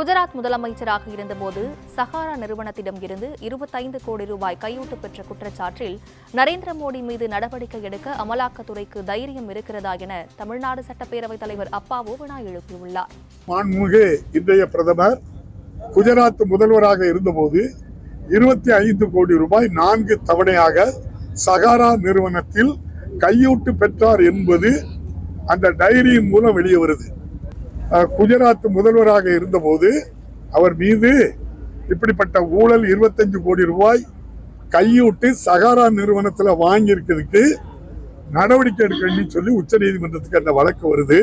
குஜராத் முதலமைச்சராக இருந்தபோது சஹாரா நிறுவனத்திடம் இருந்து இருபத்தைந்து கோடி ரூபாய் கையூட்டு பெற்ற குற்றச்சாட்டில் நரேந்திர மோடி மீது நடவடிக்கை எடுக்க அமலாக்கத்துறைக்கு தைரியம் இருக்கிறதா என தமிழ்நாடு சட்டப்பேரவைத் தலைவர் அப்பாவு வினா எழுப்பியுள்ளார். மாண்புமிகு இன்றைய பிரதமர் குஜராத் முதல்வராக இருந்தபோது இருபத்தி ஐந்து கோடி ரூபாய் நான்கு தவணையாக சகாரா நிறுவனத்தில் கையூட்டு பெற்றார் என்பது அந்த டைரியின் மூலம் வெளியே வருது. குஜராத் முதல்வராக இருந்தபோது அவர் மீது இப்படிப்பட்ட ஊழல் 25 கோடி ரூபாய் கையூட்டு சகாரா நிறுவனத்தில் வாங்கியிருக்கிறதுக்கு நடவடிக்கை எடுக்கணும்னு சொல்லி உச்சநீதிமன்றத்துக்கு அந்த வழக்கு வருது.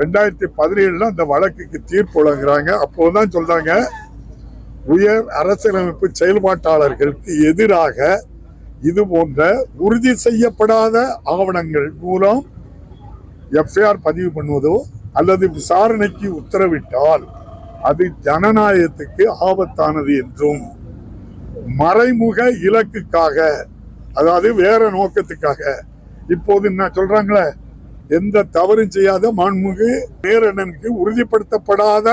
ரெண்டாயிரத்தி பதினேழுல அந்த வழக்குக்கு தீர்ப்பு வழங்குறாங்க. அப்போதான் சொல்றாங்க உயர் அரசியலமைப்பு செயல்பாட்டாளர்களுக்கு எதிராக இது போன்ற உறுதி செய்யப்படாத ஆவணங்கள் மூலம் எஃப்ஐஆர் பதிவு பண்ணுவதோ அல்லது விசாரணைக்கு உத்தரவிட்டால் அது ஜனநாயகத்துக்கு ஆபத்தானது என்றும் மறைமுக இலக்குக்காக அதாவது வேற நோக்கத்துக்காக. இப்போது என்ன சொல்றாங்களே எந்த தவறும் செய்யாத மாண்புமிகு நேரனனுக்கு உறுதிப்படுத்தப்படாத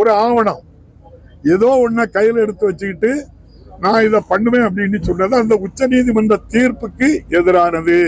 ஒரு ஆவணம். ஏதோ ஒன்ன கையில் எடுத்து வச்சுக்கிட்டு நான் இதை பண்ணுவேன் அப்படின்னு சொன்னது அந்த உச்ச நீதிமன்ற தீர்ப்புக்கு எதிரானது.